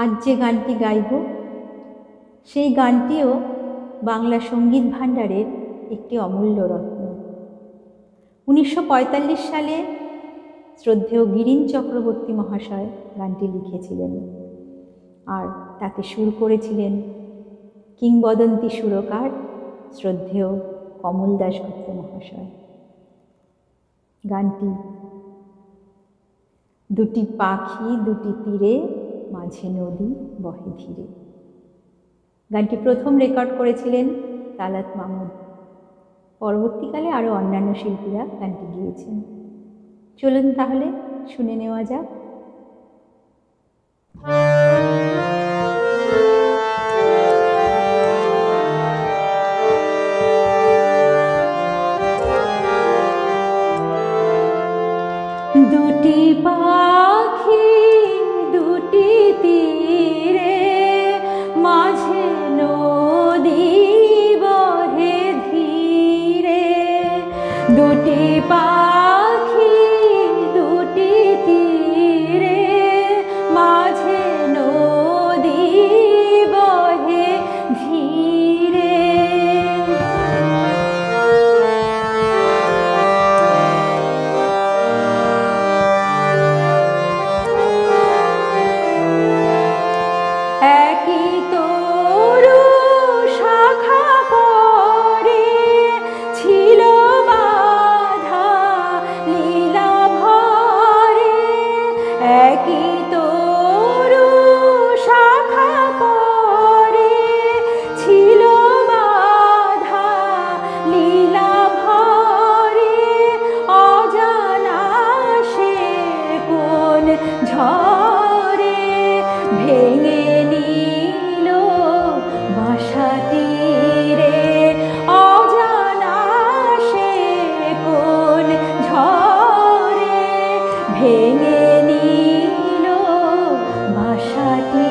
আজ যে গানটি গাইব, সেই গানটিও বাংলা সংগীত ভাণ্ডারের একটি অমূল্য রত্ন। উনিশশো পঁয়তাল্লিশ সালে শ্রদ্ধেয় গিরিন চক্রবর্তী মহাশয় গানটি লিখেছিলেন আর তাকে সুর করেছিলেন কিংবদন্তি সুরকার শ্রদ্ধেয় কমল দাশগুপ্ত মহাশয়। গানটি, দুটি পাখি, দুটি তীরে মাঝে নদী বহে ধীরে। গানটি প্রথম রেকর্ড করেছিলেন তালাত মাহমুদ। পরবর্তীকালে আরও অন্যান্য শিল্পীরা গানটি গিয়েছেন। চলুন তাহলে শুনে নেওয়া যাক। দুটি পাখি দুটি পাখি দুটি তীরে মাঝে নদী বহে ধীরে একই তরু ঝরে ভেঙে নিল বাসাটি রে। অজানা সে কোন ঝরে ভেঙে নিল বাসাটি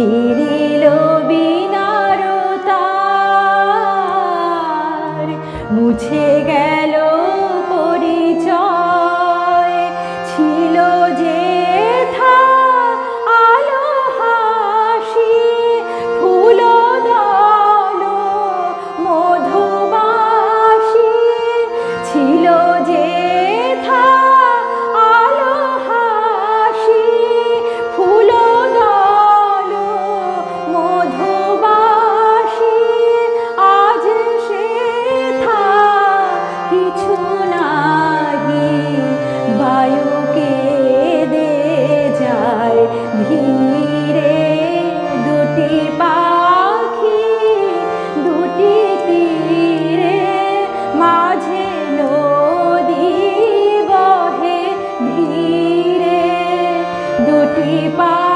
ছিড়িল বিনারতার মুছে by.